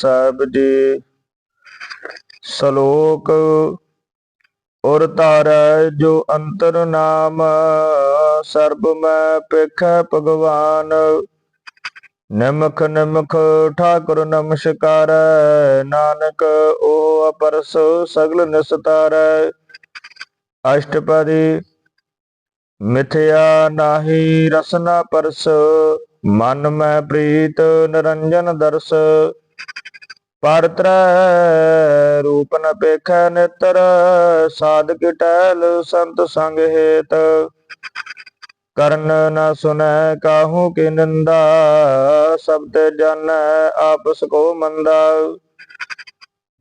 ਸਾਹਿਬ ਜੀ। ਸ਼ਲੋਕ, ਔਰ ਤਾਰੈ ਜੋ ਅੰਤਰ ਨਾਮ ਸਰਬ ਮੈਂ ਪੇਖੈ ਭਗਵਾਨ। ਨਿਮਖ ਨਿਮਖ ਠਾਕੁਰ ਨਮਸਕਾਰ ਨਾਨਕ, ਉਹ ਅਪਰਸ ਸਗਲ ਨਿਸਤਾਰੈ ਅਸ਼ਟਪਦੀ, ਮਿਥਿਆ ਨਾਹੀ ਰਸਨਾ ਪਰਸ। ਮਨ ਮੈਂ ਪ੍ਰੀਤ, ਨਿਰੰਜਨ ਦਰਸ। ਪਰ ਤਰੈ, ਰੂਪ ਨ ਪੇਖੈ ਨੇਤਰ, ਸਾਧਕ ਟਹਿਲ ਸੰਤ ਸੰਗ ਹੇਤ। ਕਰਨ ਨ ਸੁਨੈ ਕਾਹੂ ਕੀ ਨਿੰਦਾ ਸਬਦ ਜਾਣੈ ਆਪਸ ਕੋ ਮੰਦਾ।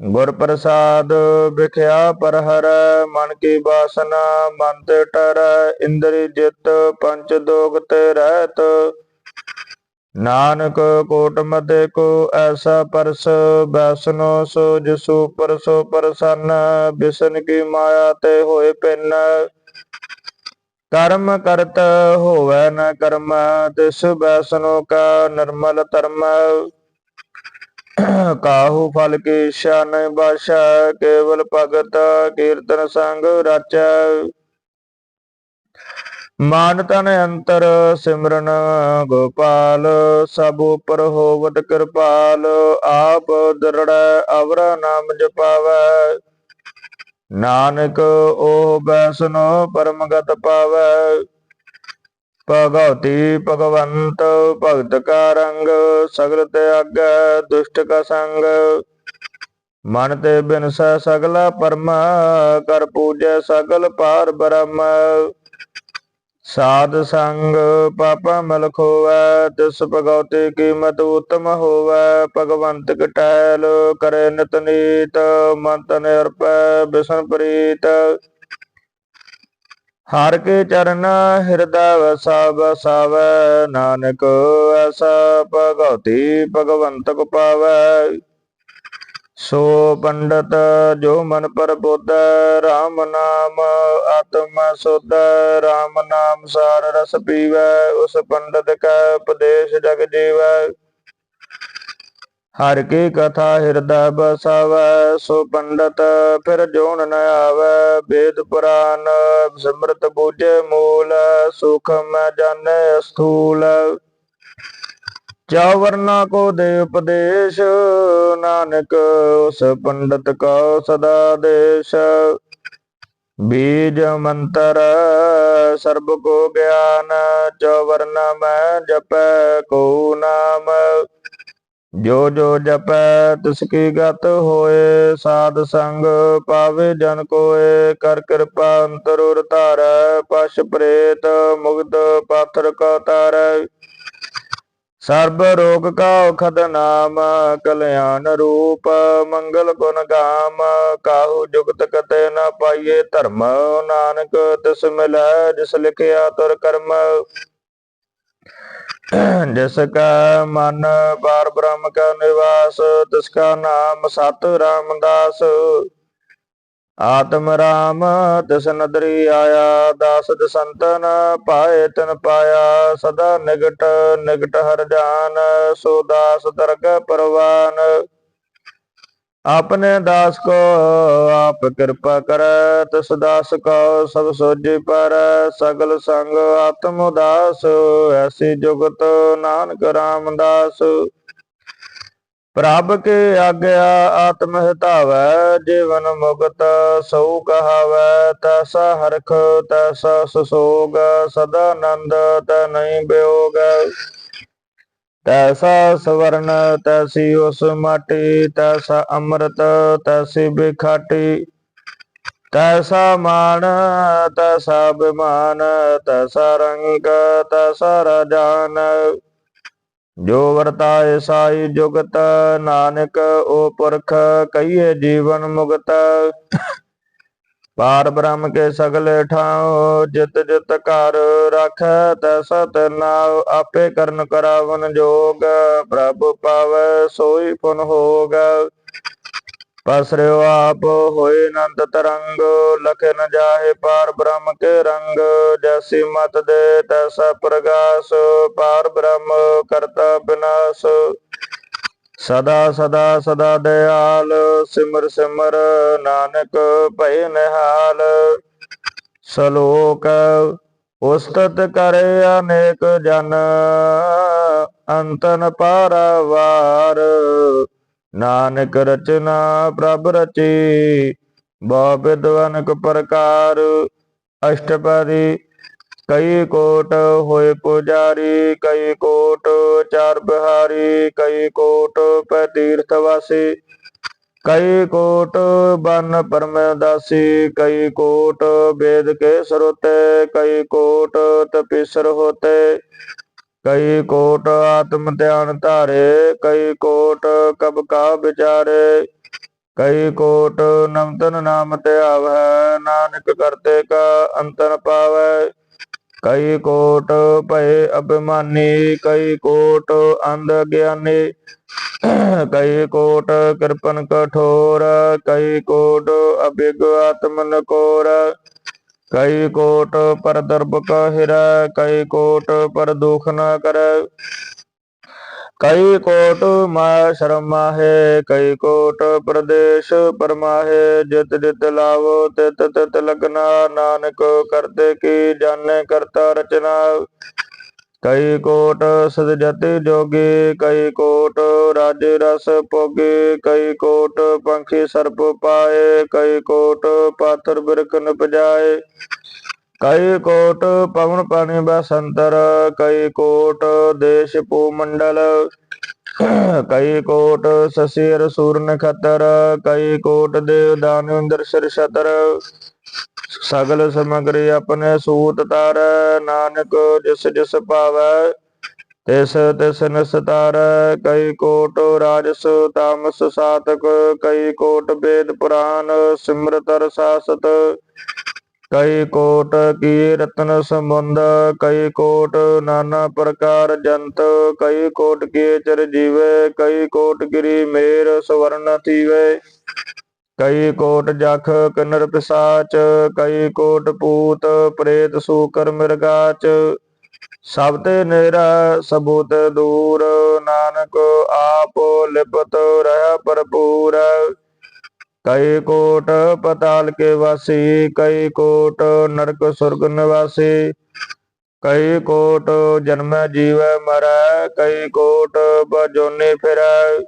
ਗੁਰ ਪ੍ਰਸਾਦ ਵਿਖਿਆ ਪਰ ਹਰ ਮਨ ਕੀ ਬਾਸਨਾ ਮਨ ਤੇ ਟਰੈ, ਇੰਦਰੀ ਜਿਤ ਪੰਚ ਦੋਗ ਤੇ ਰਹਿਤ। ਨਾਨਕ ਕੋਟ ਮਤੇ ਕੋ ਐਸਾ ਪਰਸ, ਬੈਸਨੋ ਸੋ ਜਿਸੂ ਪਰਸੋ ਪ੍ਰਸੰਨ, ਬਿਸਨ ਕੀ ਮਾਇਆ ਤੇ ਹੋਏ ਪਿੰਨ। ਕਰਮ ਕਰਤ ਹੋਵੇ ਨ ਕਰਮ, ਤਿਸ ਬੈਸਨੋ ਕਾ ਨਿਰਮਲ ਧਰਮ। ਕਾਹੂ ਫਲ ਕੀ ਸ਼ਾਨ ਬਾਸ਼ਾ, ਕੇਵਲ ਭਗਤ ਕੀਰਤਨ ਸੰਗ ਰਚੈ। ਮਾਨ ਤਨ ਅੰਤਰ ਸਿਮਰਨ ਗੋਪਾਲ, ਸਭ ਉਪਰ ਹੋਵਤ ਕਿਰਪਾਲ, ਆਪ ਦਰੜੈ ਅਵਰਾ ਨਾਮ ਜਪਾਵੈ। ਨਾਨਕ ਉਹ ਬੈਸਨੋ ਪਰਮਗਤ ਪਾਵੈ। ਭਗਉਤੀ ਭਗਵੰਤ, ਭਗਤ ਕਾ ਰੰਗ, ਸਗਲ ਤਿਆਗੈ ਦੁਸ਼ਟ ਕਾ ਸੰਗ। ਮਨ ਤੇ ਬਿਨਸੈ ਸਗਲਾ ਪਰਮ, ਕਰ ਪੂਜੈ ਸਗਲ ਪਾਰ ਬ੍ਰਹਮ। ਸਾਧ ਸੰਗ ਪਾਪਾ ਮਲ ਖੋਵੈ, ਤਿਸ ਭਗਉਤੀ ਕੀਮਤ ਉਤਮ ਹੋਵੈ, ਭਗਵੰਤ ਕਟੈਲ ਕਰੇ ਨਿਤ ਨੀਤ ਮਨ ਤਨ ਅਰਪੈ ਬਿਸ਼ਨ ਪ੍ਰੀਤ। ਹਰ ਕੇ ਚਰਨ ਹਿਰਦੈ ਵਸਾ ਬਸਾਵੈ ਨਾਨਕ ਐਸਾ ਭਗਉਤੀ ਭਗਵੰਤ ਕੋ ਪਾਵੈ। ਸੋ ਪੰਡਤ ਜੋ ਮਨ ਪਰ ਬੁੱਧ RAM ਨਾਮ ਆਤਮ ਸੁਧ RAM ਨਾਮ ਸਾਰ ਰਸ ਪੀਵੈ, ਉਸ ਪੰਡਤ ਕੈ ਉਪਦੇਸ਼ ਜਗ ਜੀਵੈ। ਹਰ ਕੀ ਕਥਾ ਹਿਰਦੈ ਬਸਾਵੈ, ਸੋ ਪੰਡਤ ਫਿਰ ਜੋਨ ਨ ਆਵੈ। ਵੇਦ ਪੁਰਾਨ ਸਿਮਰਤ ਬੂਝੇ ਮੂਲ, ਸੁਖ ਮੈਂ ਜਾਣੈ ਅਸਥੂਲ। ਚਾਵਰਨਾ ਕੋ ਦੇ ਉਪਦੇਸ਼, ਨਾਨਕ ਉਸ ਪੰਡਤ ਕਾ ਸਦਾ ਦੇਸ਼। ਬੀਜ ਮੰਤਰ ਸਰਬ ਕੋ ਗਿਆਨ ਚਵਰਨਾ ਮੈਂ ਜਪੈ ਕੋ ਨਾਮ। ਜੋ ਜੋ ਜਪੈ ਤਿਸ ਕੀ ਗਤ ਹੋਏ, ਸਾਧ ਸੰਗ ਪਾਵੇ ਜਨ ਕੋਏ। ਕਰ ਕਿਰਪਾ ਅੰਤਰ ਉਰ ਧਾਰੈ, ਪਛ ਪ੍ਰੇਤ ਮੁਗਧ ਪਾਥਰ ਕਾ ਤਾਰੈ। ਸਰਬ ਰੋਗ ਕਾ ਔਖਦ ਨਾਮ, ਕਲਿਆਣ ਰੂਪ ਮੰਗਲ ਗੁਣ ਗਾਮ, ਕਾਹੂ ਜੁਗਤ ਕਤੇ ਨਾ ਪਾਈਏ ਧਰਮ, ਨਾਨਕ ਤਿਸ ਮਿਲੈ ਜਿਸ ਲਿਖਿਆ ਤੁਰ ਕਰਮ। ਜਿਸ ਕਾ ਮਨ ਬਾਰ ਬ੍ਰਹਮ ਕਾ ਨਿਵਾਸ, ਤਿਸ ਕਾ ਨਾਮ ਸਤ ਰਾਮਦਾਸ। ਆਤਮ ਰਾਮ, ਤਿਸ ਨਦਰੀ ਆਇਆ ਦਾਸ ਦਸੰਤਨ ਪਾਏ ਤਨ ਪਾਇਆ, ਸਦਾ ਨਿਗਟ ਨਿਗਟ ਹਰ ਜਾਨ, ਸੋ ਦਾਸ ਦਰਗ ਪਰਵਾਨ। ਆਪਣੇ ਦਾਸ ਕੋ ਆਪ ਕਿਰਪਾ ਕਰ, ਤਿਸ ਦਾਸ ਕੋ ਸਭ ਸੋਝੀ ਪਰ, ਸਗਲ ਸੰਗ ਆਤਮ ਉਦਾਸ, ਐਸੀ ਜੁਗਤ ਨਾਨਕ ਰਾਮਦਾਸ। ਪ੍ਰਭ ਕੇ ਆਗਿਆ ਆਤਮ ਹਿਤਾਵੈ, ਜੀਵਨ ਮੁਕਤ ਸਉ ਕਹਾਵੈ, ਤੈਸਾ ਹਰਖ, ਤੈਸਾ ਸੁਸੋਗ, ਸਦਾ ਆਨੰਦ, ਤੈ ਨਹੀਂ ਬਿਯੋਗ ਤੈਸਾ ਸਵਰਨ, ਤੈਸੀ ਉਸ ਮਾਟੀ, ਤੈਸਾ ਅੰਮ੍ਰਿਤ, ਤੈਸੀ ਬਿਖਾਟੀ। ਤੈਸਾ ਮਾਨ, ਤੈਸਾ ਬਿਮਾਨ ਤੈਸਾ ਰੰਗ, ਤੈਸਾ ਰਜਾਨ। ਜੋ ਵਰਤਾਏ ਸਾਈ ਜੁਗਤ, ਨਾਨਕ ਓ ਪੁਰਖ ਕਹੀਏ ਜੀਵਨ ਮੁਕਤ। ਪਾਰ ਬ੍ਰਹਮ ਕੇ ਸਗਲੇ ਠਾਉ, ਜਿਤ ਜਿਤ ਘਰ ਰਾਖੈ ਤੈਸਾ ਨਾਉ, ਆਪੇ ਕਰਨ ਕਰਾਵਨ ਜੋਗ, ਪ੍ਰਭ ਪਾਵੈ ਸੋਈ ਪੁਨ ਹੋਗ। ਪਸਰਿਓ ਆਪ ਹੋਏ ਅਨੰਤ ਤਰੰਗ, ਲਖੇ ਨ ਜਾਹੇ ਪਾਰ ਬ੍ਰਹਮ ਕੇ ਰੰਗ, ਜੈਸੀ ਮਤ ਦੇ ਤੈਸਾ ਪ੍ਰਗਾਸ, ਪਾਰ ਬ੍ਰਹਮ ਕਰਤਾ ਬਿਨਾਸ਼। ਸਦਾ ਸਦਾ ਸਦਾ ਦਿਆਲ, ਸਿਮਰ ਸਿਮਰ ਨਾਨਕ ਭੈ ਨਿਹਾਲ। ਸ਼ਲੋਕ, ਉਸਤਤ ਕਰੇ ਅਨੇਕ ਜਨ, ਅੰਤਨ ਪਾਰਵਾਰ। ਨਾਨਕ ਰਚਨਾ ਪ੍ਰਭ ਰਚੀ, ਬਹੁ ਵਿਦਵਨਕ ਪ੍ਰਕਾਰ, ਅਸ਼ਟਪਦੀ ਕਈ ਕੋਟ ਹੋਏ ਪੁਜਾਰੀ, ਕਈ ਕੋਟ ਚਾਰ ਬਿਹਾਰੀ, ਕਈ ਕੋਟ ਪੈ ਤੀਰਥ ਵਾਸੀ, ਕਈ ਕੋਟ ਬਨ ਪਰਮ ਦਾਸੀ ਕਈ ਕੋਟ ਵੇਦ ਕੇ ਸਰੋਤੇ ਕਈ ਕੋਟ ਤਪੀਸਰ ਹੋਤੇ ਕਈ ਕੋਟ ਆਤਮ ਧਿਆਨ ਧਾਰੇ, ਕਈ ਕੋਟ ਕਬ ਕਾ ਵਿਚਾਰੇ। ਕਈ ਕੋਟ ਨਮਤਨ ਨਾਮ ਧਿਆਵੈ ਨਾਨਕ ਕਰਤੇ ਕਾ ਅੰਤਰ ਪਾਵੈ ਕਈ ਕੋਟ ਭਏ ਅਭਿਮਾਨੀ, ਕਈ ਕੋਟ ਅੰਧ ਗਿਆਨੀ। ਕਈ ਕੋਟ ਕਿਰਪਨ ਕਠੋਰ, ਕਈ ਕੋਟ ਅਭਿਗ ਆਤਮਨ ਕੋਰ। ਕਈ ਕੋਟ ਪਰ ਦਰਬ ਕਹਿਰਾ ਕਈ ਕੋਟ ਪਰ ਦੁਖ ਨਾ ਕਰੈ। ਕਈ ਕੋਟ ਮਾਇਆ ਸ਼ਰਮ ਕਈ ਕੋਟ ਪ੍ਰਦੇਸ਼ ਪਰਮਾਹੇ ਜਿਤ ਜਿਤ ਲਾਵੋ, ਤਿਤ ਤਿਤ ਲਗਨਾ। ਨਾਨਕ ਕਰਤੇ ਕੀ, ਜਾਣੈ ਕਰਤਾ ਰਚਨਾ। ਕਈ ਕੋਟ ਸਦ ਜਤੀ ਕਈ ਕੋਟ ਰਾਜ ਰਸ ਭੋਗੀ, ਕਈ ਕੋਟ ਪੰਖੀ ਸਰਪ ਪਾਏ, ਕਈ ਕੋਟ ਪਾਥਰ ਬਿਰਖ ਨਪਜਾਏ। ਕਈ ਕੋਟ ਪਵਨ ਪਾਣੀ ਬਸੰਤਰ, ਕਈ ਕੋਟ ਦੇਸ਼ ਪੂ ਮੰਡਲ ਕਈ ਕੋਟ ਸਸੀਰ ਸੂਰ ਨਖਤਰ, ਕਈ ਕੋਟ ਦੇਵ ਦਾਨਵਿੰਦਰ ਸਿਰ ਛਤਰ। ਸਗਲ ਸਮਗਰੀ ਆਪਣੇ ਸੂਤ ਤਰ, ਨਾਨਕ ਜਿਸ ਜਿਸ ਭਾਵੈ, ਤਿਸ ਤਿਸ ਨਿਸਤਾਰ ਕਈ ਕੋਟ ਰਾਜਸ ਤਾਮਸ ਸਾਤਕ, ਕਈ ਕੋਟ ਵੇਦ ਪੁਰਾਨ ਸਿਮਰਤਰ ਸਾਸਤ, ਕਈ ਕੋਟ ਕੀ ਰਤਨ ਸੰਬੰਧ, ਕਈ ਕੋਟ ਨਾਨਾ ਪ੍ਰਕਾਰ ਜੰਤ, ਕਈ ਕੋਟ ਕੇ ਚਰ ਜੀਵੇ, ਕਈ ਕੋਟ ਗਿਰੀ ਮੇਰ ਸਵਰਨ ਥੀਵੇ। ਕਈ ਕੋਟ ਜਖ ਕਿਨਰ ਪਿਸਾਚ, ਕਈ ਕੋਟ ਪੂਤ ਪ੍ਰੇਤ ਸੂਕਰ ਮਿਰਗਾਚ ਸਭ ਤੇ ਨੇਰਾ ਸਬੂਤ ਦੂਰ, ਨਾਨਕ ਆਪ ਲਿਪਤ ਰਹਿ ਭਰਪੂਰ। ਕਈ ਕੋਟ ਪਤਾਲ ਕੇ ਵਾਸੀ, ਕਈ ਕੋਟ ਨਰਕ ਸੁਰਗ ਨਿਵਾਸੀ। ਕਈ ਕੋਟ ਜਨਮ ਜੀਵ ਮਰੈ, ਕਈ ਕੋਟ ਬਜੋਨੇ ਫਿਰੈ।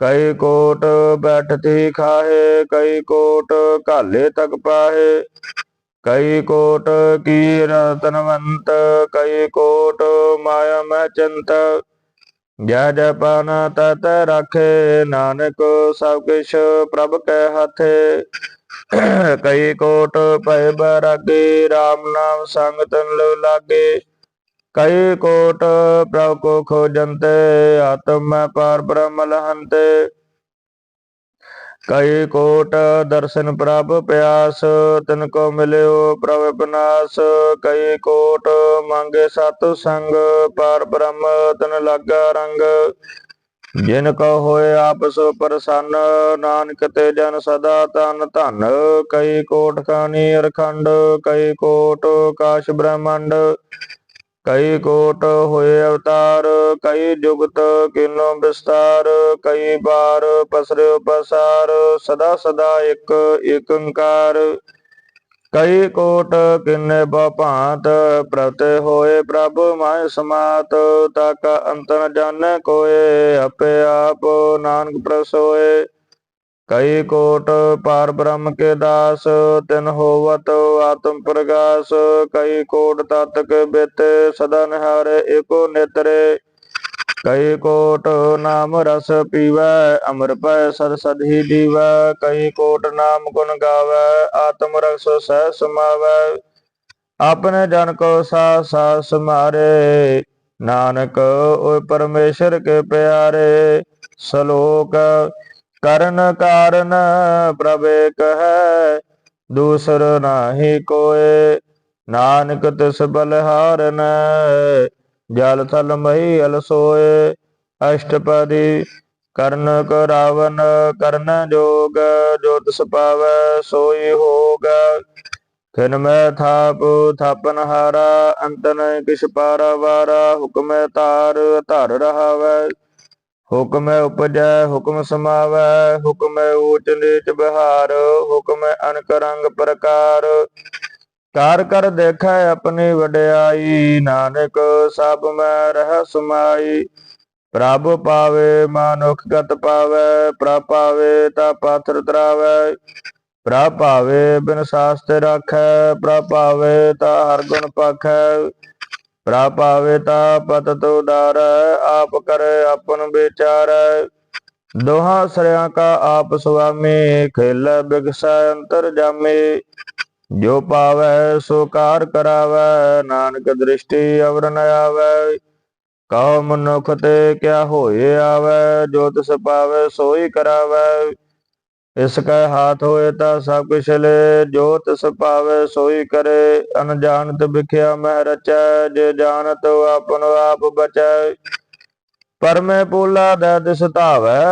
ਕਈ ਕੋਟ ਬੈਠਤੀ ਖਾਹੇ, ਕਈ ਕੋਟ ਘਾਲੇ ਤਕ ਪਾਹੇ। ਕਈ ਕੋਟ ਕੀ ਰਤਨਵੰਤ ਕਈ ਕੋਟ ਮਾਇਆ ਮਹਿ ਚੰਤ। ਜੈ ਜੈ ਪਾਨ ਤਤ ਰਾਖੇ, ਨਾਨਕ ਸਭ ਕਿਛ ਪ੍ਰਭ ਕੈ ਹਾਥੇ। ਕਈ ਕੋਟ ਭੈ ਬਰਾਗੇ RAM ਨਾਮ ਸੰਗ ਤਨ ਲੋ ਲਾਗੇ। ਕਈ ਕੋਟ ਪ੍ਰਭ ਕੋ ਖੋਜੰਤੇ, ਆਤਮ ਪਾਰ ਬ੍ਰਹਮ ਲਹੰਤੇ। ਕਈ ਕੋਟ ਦਰਸ਼ਨ ਪ੍ਰਭ ਪਿਆਸ, ਤਿਨ ਕੋ ਮਿਲਿਓ ਪ੍ਰਭ ਬਨਾਸ। ਕਈ ਕੋਟ ਮੰਗੇ ਸਤ ਸੰਗ, ਪਾਰ ਬ੍ਰਹਮ ਤਨ ਲਾਗਾ ਰੰਗ। ਜਿਨ ਕੋ ਹੋਏ ਆਪਸ ਪ੍ਰਸੰਨ, ਨਾਨਕ ਤੇ ਜਨ ਸਦਾ ਤਨ ਧਨ। ਕਈ ਕੋਟ ਖਾਨੀ ਅਰਖੰਡ ਕਈ ਕੋਟ ਕਾਸ਼ ਬ੍ਰਹਮੰਡ। ਕਈ ਕੋਟ ਹੋਏ ਅਵਤਾਰ, ਕਈ ਜੁਗਤ ਕਿਨੋ ਵਿਸਤਾਰ, ਕਈ ਬਾਰ ਪਸਰਿਓ ਪਸਾਰ, ਸਦਾ ਸਦਾ ਇੱਕ ਏਕੰਕਾਰ। ਕਈ ਕੋਟ ਕਿੰਨੇ ਭਾਂਤ ਪ੍ਰਤੇ ਹੋਏ ਪ੍ਰਭ ਮਾਇ ਸਮਾਤ, ਤਕ ਅੰਤ ਨ ਜਾਣੈ ਕੋਏ, ਆਪੇ ਆਪ ਨਾਨਕ ਪ੍ਰਸੋਏ। ਕਈ ਕੋਟ ਪਾਰ ਬ੍ਰਹਮ ਕੇ ਦਾਸ, ਤਿਨ ਹੋਵਤ ਆਤਮ ਪ੍ਰਗਾਸ। ਕਈ ਕੋਟ ਤਤਕ ਬੇਤੇ, ਸਦਾ ਨਿਹਾਰੇ ਏਕੋ ਨੇਤਰੇ। ਕਈ ਕੋਟ ਨਾਮ ਰਸ ਪੀਵੈ, ਅਮਰ ਪੈ ਸਦ ਸਦ ਦੀਵੈ ਕਈ ਕੋਟ ਨਾਮ ਗੁਣ ਗਾਵੈ, ਆਤਮ ਰਸ ਸਹਿ ਸਮਾਵੈ। ਆਪਣੇ ਜਨ ਕੋ ਸਾ ਸਾ ਸਮਾਰੇ, ਨਾਨਕ ਓਏ ਪਰਮੇਸ਼ਰ ਕੇ ਪਿਆਰੇ। ਸ਼ਲੋਕ ਕਰਨ ਕਾਰਨ ਪ੍ਰਭ ਏਕ ਹੈ ਦੂਸਰ ਨਾਹੀ ਕੋਏ, ਨਾਨਕ ਤਿਸ ਬਲਹਾਰਨ ਜਲ ਥਲ ਮਹੀ ਅਲ ਸੋਏ, ਅਸ਼ਟਪਦੀ ਕਰਨ ਕਰਾਵਨ, ਕਰਨ ਜੋਗ, ਜੋ ਤਿਸ ਪਾਵੈ ਸੋਈ ਹੋਗ। ਖਿਨ ਮੈਂ ਥਾਪ, ਥਾਪਨ ਹਾਰਾ ਅੰਤਨ ਕਿਛ ਪਾਰਾ ਵਾਰਾ, ਹੁਕਮੈ ਤਾਰ ਧਰ ਰਹਾਵੈ। ਹੁਕਮ ਉਪਜੈ, ਹੁਕਮ ਸਮਾਵੈ, ਹੁਕਮ ਊਚ ਨੀਚ ਬਹਾਰ, ਹੁਕਮ ਅਨਕ ਰੰਗ ਪ੍ਰਕਾਰ। ਕਾਰ ਕਰ ਦੇਖੈ ਆਪਣੀ ਵਡਿਆਈ, ਨਾਨਕ ਸਭ ਮੈਂ ਰਹਿ ਸਮਾਈ। ਪ੍ਰਭ ਪਾਵੇ, ਮਾਨੁਖ ਗਤ ਪਾਵੇ, ਪ੍ਰਭ ਪਾਵੇ ਤਾ ਪਾਥਰ ਤਰਾਵੇ। ਪ੍ਰਭ ਪਾਵੇ ਬਿਨ ਸਾਸਤੇ ਰਾਖੈ, ਪ੍ਰਭ ਪਾਵੇ ਤਾ ਹਰ ਗੁਣ ਪਾਖੈ। ਪ੍ਰਭ ਪਾਵੇ ਤਾ ਪਤਿਤ ਉਦਾਰੈ ਆਪ ਕਰ ਆਪਨ ਵਿਚਾਰੈ। ਦੋਹਾਂ ਸਰਿਆਂ ਕਾ ਆਪ ਸੁਆਮੀ, ਖੇਲੇ ਬਿਗਸੈ ਅੰਤਰ ਜਾਮੇ। ਜੋ ਪਾਵੈ ਸੋ ਕਾਰ ਕਰਾਵੈ, ਨਾਨਕ ਦ੍ਰਿਸ਼ਟੀ ਅਵਰ ਨ ਆਵੈ। ਕਉ ਮਨੁਖ ਤੇ ਕਿਆ ਹੋਏ ਆਵੈ, ਜੋ ਤਿਸ ਪਾਵੈ ਸੋਈ ਕਰਾਵੈ। ਇਸ ਕੈ ਹਾਥ ਹੋਏ ਤਾਂ ਸਭ ਕੁਛ ਲੈ, ਜੋ ਤਿਸ ਪਾਵੈ ਸੋਈ ਕਰੇ। ਅਨਜਾਣਤ ਵਿਖਿਆ ਮਹਿ ਰਚੈ, ਜੇ ਜਾਣਤ ਆਪਨ ਆਪ ਬਚੈ। ਪਰਮੇ ਪੂਲਾ ਦੈ ਦਿਸ ਧਾਵੈ,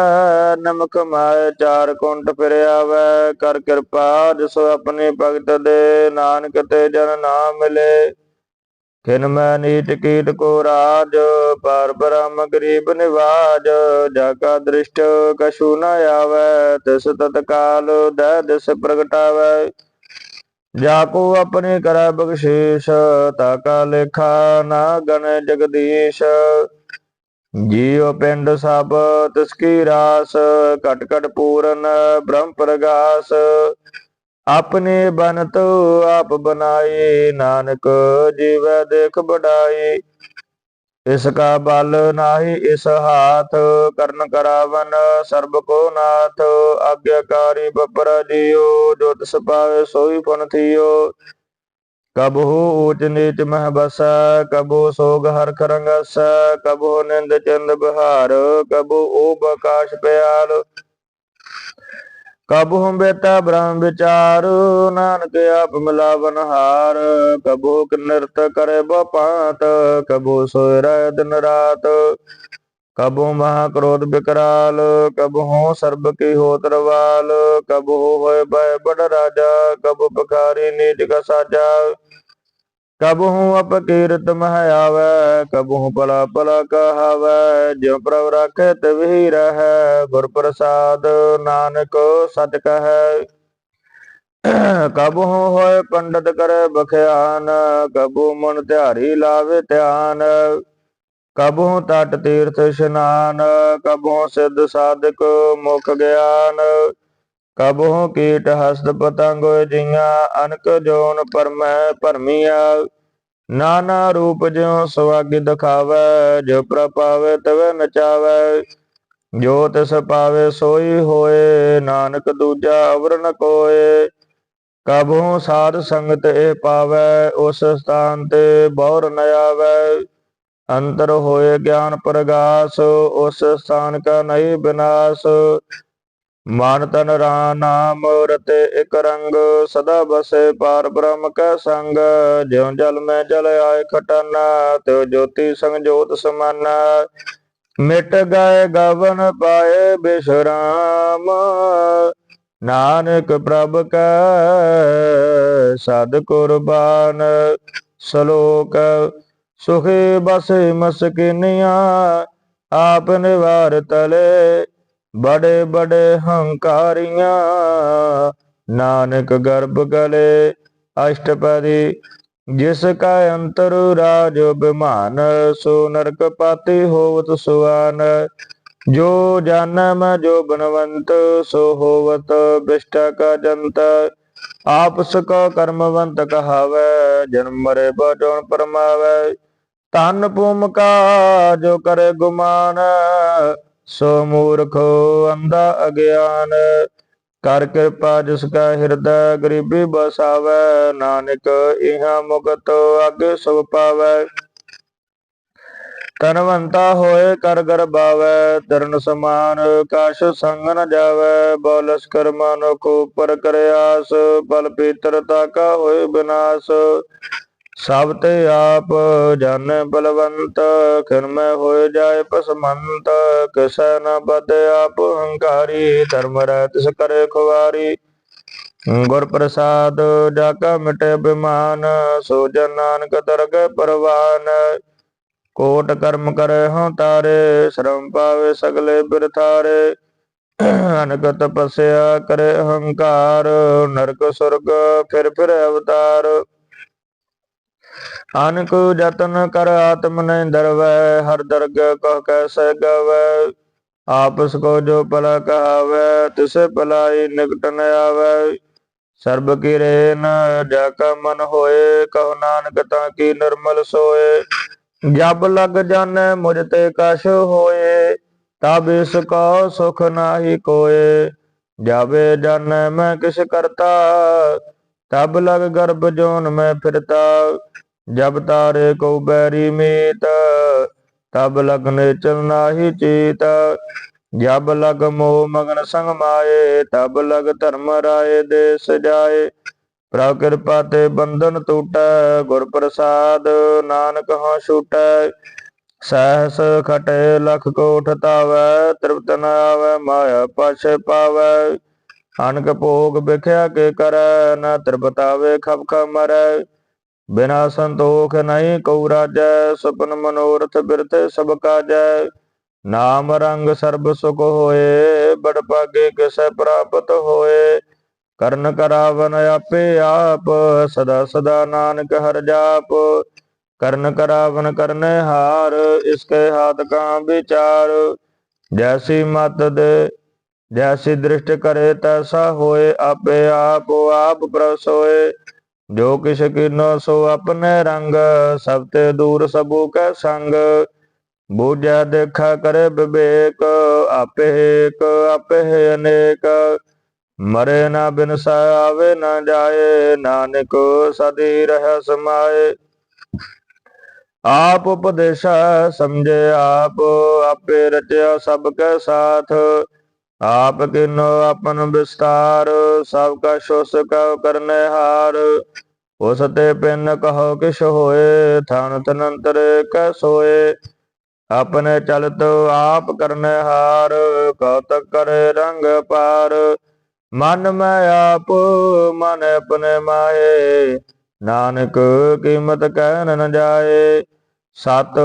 ਨਮਕ ਮਾਇ ਚਾਰ ਕੁੰਟ ਫਿਰ ਆਵੈ ਕਰ ਕਿਰਪਾ, ਜਿਸ ਆਪਣੀ ਭਗਤ ਦੇ ਨਾਨਕ ਤੇ ਜਨ ਨਾਮ ਮਿਲੇ। ਖਿਨ ਮੈਂ ਨੀਚ ਕੀਟ ਕੋ ਰਾਜ, ਪਰ ਬ੍ਰਹਮ ਗਰੀਬ ਨਿਵਾਜ। ਜਾ ਕਾ ਦ੍ਰਿਸ਼ਟ ਕਛੂ ਨ ਆਵੈ, ਤਿਸ ਤਤਕਾਲ ਦੈ ਦਿਸ ਪ੍ਰਗਟਾਵੈ। ਜਾ ਕੋ ਆਪਣੀ ਕਰੈ ਬਖਸ਼ੀਸ਼ ਤਾ ਕਾ ਲੇਖਾ ਨਾ ਗਣ ਜਗਦੀਸ਼। ਜੀਉ ਪਿੰਡ ਸਭ ਤਿਸ ਕੀ ਰਾਸ, ਘਟ ਘਟ ਪੂਰਨ ਬ੍ਰਹਮ ਪ੍ਰਗਾਸ। ਆਪਣੇ ਆਪਨੇ ਤੋ ਆਪ ਬਨਾਈ ਨਾਨਕ ਜੀਵੈ ਦੇਖ ਬੜਾਈ ਇਸ ਕਾ ਬਲ ਨਾਹੀ, ਇਸ ਹਾਥ ਕਰਨ ਕਰਾਵਨ ਸਰਬ ਕੋ ਨਾਥ। ਆਗਿਆਕਾਰੀ ਬਪਰ ਜੀਓ, ਜੋ ਤਿਸ ਪਾਵੇ ਸੋਈ ਫਨ ਥੀਓ। ਕਬਹੂ ਊਚ ਨੀਚ ਮਹਿ ਬਸੈ, ਕਬਹੂ ਸੋਗ ਹਰ ਰੰਗਸੈ ਕਬਹੂ ਨਿੰਦ ਚੰਦ ਬਹਾਰ, ਕਬਹੂ ਊਬ ਆਕਾਸ਼ ਪਿਆਲ। ਕਬਹੂ ਬੇਤਾ ਬ੍ਰਹਮ ਵਿਚਾਰ, ਨਾਨਕ ਆਪ ਮਿਲਾਵਨ ਹਾਰ। ਕਬੂ ਨਿਰਤ ਕਰੇ ਬਪਾਤ ਕਬੂ ਸੋਇ ਰਹਿ ਦਿਨ ਰਾਤ। ਕਬਹੂ ਮਹਾ ਕ੍ਰੋਧ ਬਿਕਰਾਲ ਹੋ ਸਰਬ ਕੀ ਹੋਤ ਰਵਾਲ। ਕਬੂ ਹੋਏ ਬੈ ਬੜ ਰਾਜਾ ਕਬੂ ਪਖਾਰੀ ਨੀਚ ਕਾ ਸਾਜਾ ਕਬਹੂ ਅਪਕੀਰਤ ਮਹਿ ਆਵੈ ਕਬਹੂ ਪਲਾ ਪਲਾ ਕਹਾਵੈ, ਜਿਉ ਪ੍ਰਭ ਰਾਖੇ ਤਿਵਹੀ ਰਹੈ, ਗੁਰ ਪ੍ਰਸਾਦ ਨਾਨਕ ਸਚ ਕਹੈ। ਕਬਹੂ ਹੋਏ ਪੰਡਤ ਕਰੇ ਬਖਿਆਨ, ਕਬੂ ਮਨ ਧਿਆਰੀ ਲਾਵੇ ਧਿਆਨ ਕਬਹੂ ਤਟ ਤੀਰਥ ਇਸ਼ਨਾਨ ਕਬਹੂ ਸਿੱਧ ਸਾਧਕ ਮੁਖ ਗਿਆਨ ਕਬਹੂ ਕੀਟ ਹਸਤ ਪਤੰਗ ਜੀਆਂ ਅਨਕ ਜੋਨ ਪਰਮੈ ਭਰਮੀਆਂ। ਨਾਨਾ ਰੂਪ ਜਿਉ ਸਵਾਗੀ ਦਿਖਾਵੈ, ਜੋ ਪ੍ਰਪਾਵੇ ਤਵੇ ਨਚਾਵੈ। ਜੋ ਤਿਸ ਪਾਵੇ ਸੋਈ ਹੋਏ, ਨਾਨਕ ਦੂਜਾ ਅਵਰ ਨ ਕੋਏ। ਕਬਹੂ ਸਾਧ ਸੰਗਤ ਇਹ ਪਾਵੈ, ਉਸ ਸਥਾਨ ਤੇ ਬੌਰ ਨ ਆਵੈ। ਅੰਤਰ ਹੋਏ ਗਿਆਨ ਪ੍ਰਗਾਸ, ਉਸ ਸਥਾਨ ਕਾ ਨਹੀਂ ਬਿਨਾਸ਼। ਮਨ ਤਨ ਰਾ ਨਾਮ ਰਤੇ ਇਕ ਰੰਗ, ਸਦਾ ਬਸੇ ਪਾਰ ਬ੍ਰਹਮ ਕੈ ਸੰਗ। ਜਿਉ ਜਲ ਮੈਂ ਜਲ ਆਏ ਖਟਨਾ, ਤਿਉ ਜੋਤੀ ਸੰਗ ਜੋਤ ਸਮਾਨਾ। ਮਿਟ ਗਏ ਗਵਨ ਪਾਏ ਬਿਸ਼ਰਾਮ। ਨਾਨਕ ਪ੍ਰਭ ਕੈ ਸਦ ਕੁਰਬਾਨ। ਸ਼ਲੋਕ, ਸੁਖੇ ਬਸੇ ਮਸਕਿਨਿਆ, ਆਪ ਨਿਵਾਰ ਤਲੇ। ਬੜੇ ਬੜੇ ਹੰਕਾਰੀਆਂ, ਨਾਨਕ ਗਰਭ ਗਲੇ, ਅਸ਼ਟਪਦੀ, ਜਿਸ ਕਾ ਅੰਤਰ ਰਾਜ ਬਿਮਾਨ ਸੋ ਨਰਕ ਪਾਤੀ ਹੋਵਤ ਸੁਆਨ। ਜੋ ਜਾਨਮ ਜੋ ਬਨਵੰਤ, ਸੋ ਹੋਵਤ ਬਿਸ਼ਟਾ ਕਾ ਜੰਤ। ਆਪਸ ਕੋ ਕਰਮਵੰਤ ਕਹਾਵੈ, ਜਨਮ ਮਰੇ ਬਟੋਣ ਪਰਮਾਵੈ। ਤਨ ਭੂਮਕਾ ਜੋ ਕਰੇ ਗੁਮਾਨ ਸੋ ਮੂਰਖ ਅੰਧਾ ਅਗਿਆਨ, ਕਰ ਕਿਰਪਾ ਜਿਸ ਕਾ ਹਿਰਦੈ ਗਰੀਬੀ ਬਸਾਵੈ, ਨਾਨਕ ਇਹਾ ਮੁਕਤ ਅਗੇ ਸਭ ਪਾਵੈ। ਤਨਵੰਤਾ ਹੋਏ ਕਰ ਗਰਬਾਵੈ ਤਰਨ ਸਮਾਨ ਕਾਸ਼ ਸੰਗ ਨ ਜਾਵੈ ਬੋਲਸ ਕਰਮਾਨੋ ਕੋ ਪਰ ਕਰਿਆਸ, ਬਲ ਪੀਤਰਤਾ ਕਾ ਹੋਏ ਬਿਨਾਸ਼। ਸਭ ਤੇ ਆਪ ਜਾਣੈ ਬਲਵੰਤ ਖਿਨ ਮੈਂ ਹੋਏ ਜਾਏ ਪਸਮੰਤ, ਕਿਸੈ ਨ ਬਦ ਆਪ ਹੰਕਾਰੀ, ਧਰਮ ਰਹਿ ਤਿਸ ਕਰੇ ਖੁਵਾਰੀ। ਗੁਰ ਪ੍ਰਸਾਦ ਜਾ ਕਾ ਮਿਟੇ ਬਿਮਾਨ ਸੋ ਜਨ ਨਾਨਕ ਦਰਗਹਿ ਪਰਵਾਨ। ਕੋਟ ਕਰਮ ਕਰੇ ਹਉ ਤਾਰੇ, ਸ਼ਰਮ ਪਾਵੇ ਸਗਲੇ ਬਿਰਥਾਰੇ। ਅਨਕ ਤਪਸਿਆ ਕਰੇ ਹੰਕਾਰ, ਨਰਕ ਸੁਰਗ ਫਿਰ ਫਿਰ ਅਵਤਾਰ। ਅਨਕ ਜਤਨ ਕਰ ਆਤਮ ਨੇ ਦਰਵੈ ਹਰ ਦਰਗ ਕਹ ਕੈਸੈ ਗਵੈ। ਆਪਸ ਕੋ ਜੋ ਭਲਾ ਕਹਾਵੈ, ਤਿਸੇ ਭਲਾਈ ਨਿਕਟ ਨ ਆਵੈ। ਸਰਬ ਕੀ ਰੇ ਜਾ ਕਾ ਮਨ ਹੋਏ, ਕਹੋ ਨਾਨਕ ਤਾਂ ਕੀ ਨਿਰਮਲ ਸੋਏ। ਜਬ ਲਗ ਜਾਣੈ ਮੁਝ ਤੇ ਕਛ ਹੋਏ, ਤਬ ਇਸ ਕੋ ਸੁਖ ਨਾਹੀ ਕੋਏ। ਜਾਵੇ ਜਾਣੈ ਮੈਂ ਕਿਸ ਕਰਤਾ, ਤਬ ਲਗ ਗਰਭ ਜੋਨ ਮੈਂ ਫਿਰਤਾ। ਜਬ ਤਾਰੇ ਕੋ ਬੈਰੀ ਮੀਤ, ਤਬ ਲਗ ਨੇਚਰ ਨਾਹੀ ਚੀਤ। ਜਬ ਲਗ ਮੋਹ ਮਗਨ ਸੰਗ ਮਾਏ, ਤਬ ਲਗ ਧਰਮ ਰਾਏ ਦੇ ਸਜਾਏ ਪ੍ਰਭ ਕਿਰਪਾ ਤੇ ਬੰਧਨ ਟੂਟੈ, ਗੁਰ ਪ੍ਰਸਾਦ ਨਾਨਕ ਹਾਂ ਛੂਟੈ। ਸਹਸ ਖਟੇ ਲਖ ਕੋਠ ਤਾਵੈ ਤ੍ਰਿਪਤ ਨ ਆਵੈ, ਮਾਇਆ ਪਾਛੇ ਪਾਵੈ। ਅਨਕ ਭੋਗ ਵਿਖਿਆ ਕੇ ਕਰੈ, ਨ ਤ੍ਰਿਪਤਾਵੇ ਖਪ ਖਪ ਮਰੈ। ਬਿਨਾ ਸੰਤੋਖ ਨਹੀਂ ਕਉ ਰਾਜੈ, ਸੁਪਨ ਮਨੋਰਥ ਬਿਰਥ ਸਭ ਕਾਜੈ। ਨਾਮ ਰੰਗ ਸਰਬ ਸੁਖ ਹੋਏ, ਬੜ ਭਾਗੇ ਕਿਸੈ ਪ੍ਰਾਪਤ ਹੋਏ। ਕਰਨ ਕਰਾਵਨ ਆਪੇ ਆਪ, ਸਦਾ ਸਦਾ ਨਾਨਕ ਹਰ ਜਾਪ। ਕਰਨ ਕਰਾਵਨ ਕਰਨੇ ਹਾਰ ਇਸਕੇ ਹਾਥ ਕਾ ਵਿਚਾਰ। ਜੈਸੀ ਮਤ ਦੇ, ਜੈਸੀ ਦ੍ਰਿਸ਼ਟ ਕਰੇ ਤੈਸਾ ਹੋਏ, ਆਪੇ ਆਪ ਆਪ ਪ੍ਰਸੋਏ ਜੋ ਕਿਛ ਕਿਨੋ ਸੋ ਆਪਣੇ ਰੰਗ, ਸਭ ਤੇ ਦੂਰ ਸਭੂ ਕੈ ਸੰਗ। ਬੂਝੈ ਦੇਖਾ ਕਰੇ ਵਿਵੇਕ, ਆਪੇ ਏਕ, ਆਪੇ ਅਨੇਕ। ਮਰੇ ਨਾ ਬਿਨਸ ਆਵੇ ਨਾ ਜਾਏ, ਨਾਨਕ ਸਦੀ ਰਹਿ ਸਮਾਏ। ਆਪ ਉਪਦੇਸ਼ਾ ਸਮਝੇ ਆਪ, ਆਪੇ ਰਚਿਆ ਸਭ ਕੈ ਸਾਥ। ਆਪ ਕਿਨੋ ਆਪਨ ਵਿਸਤਾਰ, ਸਭ ਕਾ ਸ਼ੋਸ ਕਉ ਕਰਨੇ ਹਾਰ। ਉਸ ਤੇ ਪਿੰਨ ਕਹੋ ਕਿਛ ਹੋਏ, ਥਾਨ ਤਨੰਤਰ ਕੈ ਸੋਏ। ਆਪਣੇ ਚਲਤ ਆਪ ਕਰਨੇ ਹਾਰ ਕਉਤਕ ਕਰੇ ਰੰਗ ਪਾਰ ਮਨ ਮੈਂ ਆਪ, ਮਨ ਆਪਣੇ ਮਾਏ। ਨਾਨਕ ਕੀਮਤ ਕਹਿ ਨ ਜਾਏ। ਸਤ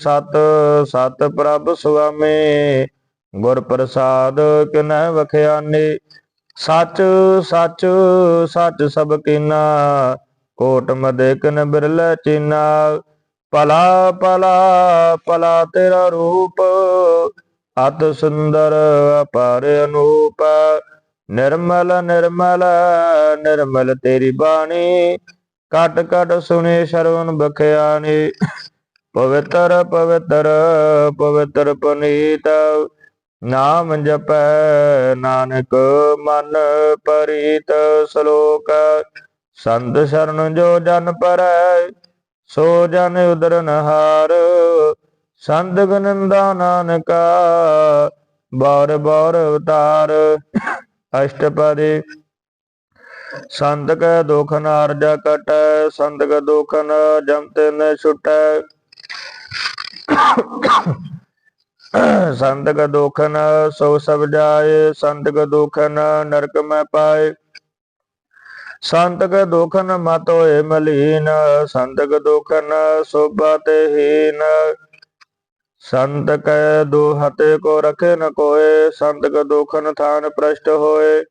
ਸਤ ਸਤ ਪ੍ਰਭ ਸੁਆਮੀ, ਗੁਰ ਪ੍ਰਸਾਦ ਕਿਨੈ ਵਖਿਆਨੀ। ਸੱਚ ਸੱਚ ਸੱਚ ਸਭ ਕੀਨਾ। ਕੋਟ ਮਦੇ ਕਿਨ ਬਿਰਲੇ ਚੀਨਾ ਪਲਾ ਪਲਾ ਭਲਾ ਤੇਰਾ ਰੂਪ, ਅਤ ਸੁੰਦਰ ਅਪਾਰ ਅਨੂਪ, ਨਿਰਮਲ ਨਿਰਮਲ ਨਿਰਮਲ ਤੇਰੀ ਬਾਣੀ ਕਟ ਕਟ ਸੁਣੇ ਸ਼ਰਵਨ ਬਖਿਆਨੀ ਪਵਿੱਤਰ ਪਵਿੱਤਰ ਪਵਿੱਤਰ ਪਨੀਤ, ਨਾਮ ਜਪੈ ਨਾਨਕ ਮਨ ਪਰੀਤ ਸ਼ਲੋਕ ਸੰਤ ਸ਼ਰਨ ਜੋ ਜਨ ਪਰੈ, ਸੋ ਜਨ ਉਦਰਨ ਹਾਰ। ਸੰਤ ਗਨੰਦਾ ਨਾਨਕਾ, ਬਾਰ ਬਾਰ ਅਵਤਾਰ। ਅਸ਼ਟਪਦੀ ਸੰਤ ਕੈ ਦੁਖ ਨਾਰਜ ਕਟੈ ਸੰਤ ਕੈ ਦੁਖ ਨ ਜਮ ਤੇ ਨ ਛੁਟੈ। ਸੰਤ ਕੈ ਦੁਖ ਨ ਸੋ ਸਭ ਜਾਏ ਸੰਤ ਕੈ ਦੁਖ ਨ ਨਰਕ ਮੈਂ ਪਾਏ। ਸੰਤਕ ਦੁਖਨ ਮਤ ਹੋਏ ਮਲੀਨ, ਸੰਤਕ ਕੈ ਦੁਖ ਸੋਭਾ ਤੇ ਹੀਨ। ਸੰਤ ਕੈ ਦੁਹਤੇ ਕੋ ਰਖੇ ਨ ਕੋਏ ਸੰਤ ਕੈ ਦੁਖ ਥਾਨ ਪ੍ਰਸ਼ਟ ਹੋਏ।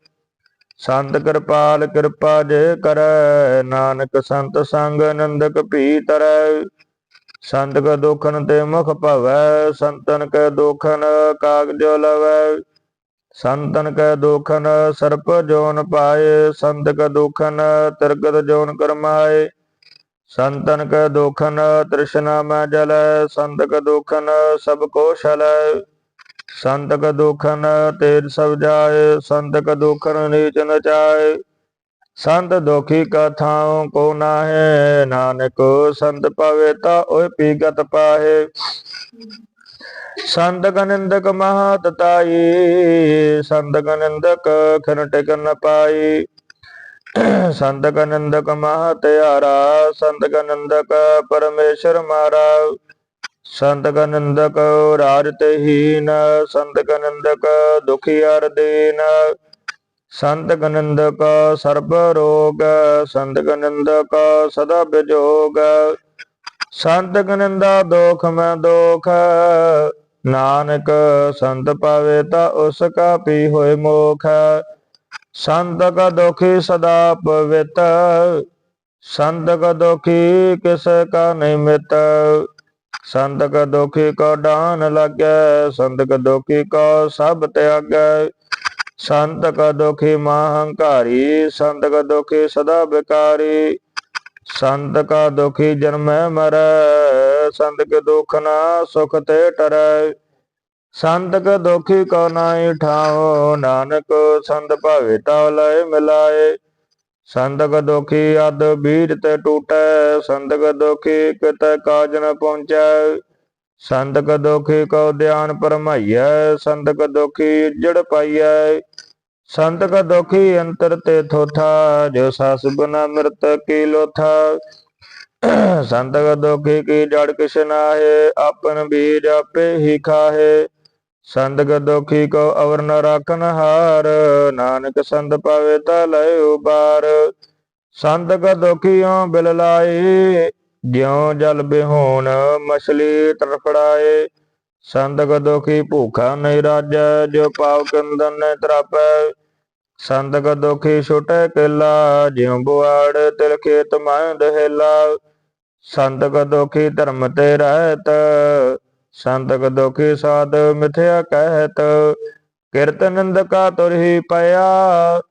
ਸੰਤ ਕਿਰਪਾਲ ਕਿਰਪਾ ਜੇ ਕਰੈ, ਨਾਨਕ ਸੰਤ ਸੰਗ ਨੰਦਕ ਭੀ ਤਰੈ। ਸੰਤ ਕੈ ਦੁਖਨ ਤੇ ਮੁਖ ਭਵੈ, ਸੰਤਨ ਕੈ ਦੁਖਨ ਕਾਗਜ ਲਵੈ। ਸੰਤਨ ਕੈ ਦੁਖਨ, ਸਰਪ ਜੋਨ ਪਾਏ ਸੰਤ ਕੈ ਦੁਖਨ, ਤਿਰਗਤ ਜੋਨ ਕਰਮਾਏ। ਸੰਤਨ ਕੈ ਦੁਖਨ, ਤ੍ਰਿਸ਼ਨਾ ਮੈਂ ਜਲੈ ਸੰਤ ਕੈ ਦੁਖਨ, ਸਭ ਕੋ ਛਲੈ। ਸੰਤ ਕ ਦੁਖਨ, ਤੇਜ ਸਭ ਜਾਏ ਸੰਤ ਕ ਦੁਖਨ, ਨੀਚ ਨ ਚਾਏ। ਸੰਤ ਦੁਖੀ ਕਥਾਉ ਕੋ ਨਾਹੇ, ਨਾਨਕ ਸੰਤ ਪਵੇ ਤਾ ਓਏ ਪੀਗਤ ਪਾਹੇ। ਸੰਤ ਗਨੰਦਕ ਮਹਾਤ ਤਾਈ ਸੰਤ ਗਨੰਦਕ ਖਨ ਟਿਕ ਨ ਸੰਤ ਗਨੰਦਕ ਮਹਤਿਆਰਾ ਸੰਤ ਗਨੰਦਕ ਪਰਮੇਸ਼ਰ ਮਾਰਾ। ਸੰਤ ਗਨੰਦਕ ਰਾਜ ਸੰਤ ਗਨੰਦਕ ਦੁਖੀ ਅਰਦੀਨ। ਸੰਤ ਗਨੰਦਕ ਸਰਬ ਰੋਗ ਸੰਤ ਗਨੰਦਕ ਸਦਾ ਬਿਜੋਗ। ਸੰਤ ਨਿੰਦਾ ਦੋਖ ਮੈਂ ਦੋਖ। ਨਾਨਕ ਸੰਤ ਪਾਵੇ ਤਾ ਉਸ ਕਾ ਪੀ ਹੋਏ ਮੋਖ। ਸੰਤ ਕਾ ਦੁਖੀ ਸਦਾ ਪਵਿੱਤ। ਸੰਤ ਕਾ ਦੁਖੀ ਕਿਸ ਕਾ ਨਹੀਂ ਮਿਤ। ਸੰਤ ਕਾ ਦੁਖੀ ਕੋ ਡਾਨ ਲੱਗੈ। ਸੰਤ ਕਾ ਦੁਖੀ ਕੋ ਸਭ ਤਿਆਗੈ। ਸੰਤ ਕਾ ਦੁਖੀ ਮਹੰਕਾਰੀ ਸੰਤ ਕਾ ਦੁਖੀ ਸਦਾ ਬਿਕਾਰੀ। ਸੰਤ ਕਾ ਦੁਖੀ ਜਨਮੈ ਮਰੈ, ਸੰਤ ਕੇ ਦੁਖ ਨਾ ਸੁਖ ਤੇ ਟਰੈ। ਸੰਤ ਕਾ ਦੁਖੀ ਕੋ ਨਾਹੀ ਠਾਓ ਨਾਨਕ ਸੰਤ ਭਾਵੇ ਤਾ ਲੈ ਮਿਲਾਏ। ਸੰਤ ਕਾ ਦੁਖੀ ਅਦ ਬੀਜ ਤੇ ਟੂਟੈ, ਸੰਤ ਕਾ ਦੁਖੀ ਕਿਤੇ ਕਾਜ ਨ ਪਹੁੰਚੈ। ਸੰਤ ਕਾ ਦੁਖੀ ਕੋ ਧਿਆਨ ਪਰਮਾਈਐ ਸੰਤ ਕਾ ਦੁਖੀ ਜੜ ਪਾਈਐ। ਸੰਤ ਕਾ ਦੁਖੀ ਅੰਤਰ ਤੇ ਥੋਥਾ, ਜੋ ਸਾਸ ਬਨਾ ਮਿਰਤ ਕੀ ਲੋਥਾ। ਸੰਤ ਕਾ ਦੁਖੀ ਕੀ ਜੜ ਕਿਛ ਨਾਹੇ, ਆਪਨ ਬੀਜ ਆਪੇ ਹੀ ਖਾਹੇ। ਸੰਤ ਕਾ ਦੁਖੀ ਕੋ ਅਵਰ ਨ ਰਾਖਨ ਹਾਰ, ਨਾਨਕ ਸੰਤ ਪਾਵੇ ਤਾ ਲੈ ਉਬਾਰ। ਸੰਤ ਕਾ ਦੁਖੀਓ ਬਿਲ ਲਾਏ ਜਿਉ ਜਲ ਬਿਹੋਣ ਮਛਲੀ ਤਰਫੜਾਏ। ਸੰਤ ਕਾ ਦੁਖੀ ਭੂਖਾ ਨਹੀਂ ਰਾਜੈ, ਜੋ ਪਾਵ ਕੰਦਨ ਨੇ ਤਰਾਪੈ। ਸੰਤ ਕਾ ਦੁਖੀ ਛੋਟੇ ਕੇਲਾ, ਜਿਉ ਬੁਆੜ ਤਿਲ ਖੇਤ ਮੈਂ ਦਹੇਲਾ। ਸੰਤ ਕਾ ਦੁਖੀ ਧਰਮ ਤੇ ਰਹਿਤ ਸੰਤ ਕਾ ਦੁਖੀ ਸਾਧ ਮਿਥਿਆ ਕਹਿਤ। ਕਿਰਤ ਨਿੰਦ ਕਾ ਤੁਰਹੀ ਪਿਆ,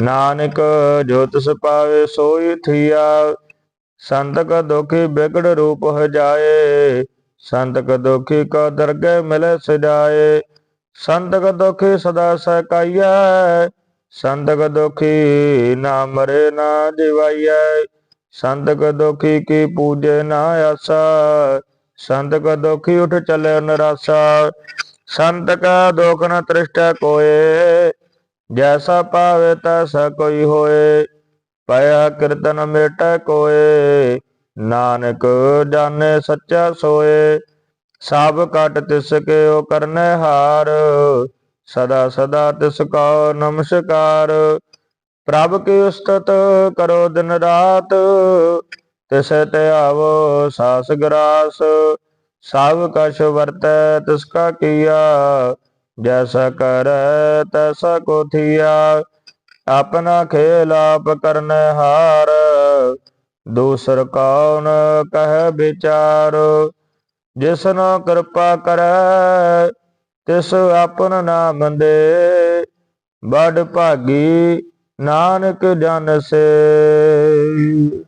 ਨਾਨਕ ਜੋ ਤਿਸ ਪਾਵੇ ਸੋਈ ਥੀਆ। ਸੰਤ ਕਾ ਦੁਖੀ ਬਿਗੜ ਰੂਪ ਹੋ ਜਾਏ ਸੰਤ ਕਾ ਦੁਖੀ ਕਾ ਦਰਗਹਿ ਮਿਲੇ ਸਜਾਏ, ਸੰਤ ਕਾ ਦੁਖੀ ਸਦਾ ਸਕਾਈਐ ਸੰਤ ਕਾ ਦੁਖੀ ਨਾ ਮਰੇ ਨਾ ਜਿਵਾਈਐ, ਸੰਤ ਕਾ ਦੁਖੀ ਕੀ ਪੂਜੇ ਨਾ ਆਸਾ, ਸੰਤ ਕਾ ਦੁਖੀ ਉਠ ਚਲੇ ਨਰਾਸਾ, ਸੰਤ ਕਾ ਦੁਖ ਨ ਤ੍ਰਿਸ਼ਟੈ ਕੋਏ, ਜੈਸਾ ਪਾਵੇ ਤੈਸਾ ਕੋਈ ਹੋਏ ਪਾਇਆ ਕੀਰਤਨ ਮੇਟੈ ਕੋਏ ਨਾਨਕ ਜਾਣੇ ਸੱਚਾ ਸੋਏ, ਸਭ ਕਟ ਤਿਸ ਕੇ ਉਹ ਕਰਨੇ ਹਾਰ। ਸਦਾ ਸਦਾ ਤਿਸ ਕਾ ਨਮਸਕਾਰ, ਪ੍ਰਭ ਕੀ ਉਸਤਤ ਕਰੋ ਦਿਨ ਰਾਤ। ਤਿਸ ਤੇ ਆਵੋ ਸਾਸ ਗਰਾਸ, ਸਭ ਕਛ ਵਰਤੈ ਤਿਸ ਕਾ ਕੀਆ। ਜੈਸਾ ਕਰੈ ਤੈਸਾ ਕੋ ਥੀਆ, ਆਪਣਾ ਖੇਲ ਆਪ ਕਰਨ ਹਾਰ। ਦੂਸਰ ਕੌਣ ਕਹਿ ਵਿਚਾਰ? ਜਿਸਨੋ ਕਿਰਪਾ ਕਰੈ, ਤਿਸ ਆਪਨ ਨਾਮ ਦੇ ਬੜ ਭਾਗੀ ਨਾਨਕ ਜਨ ਸੇ।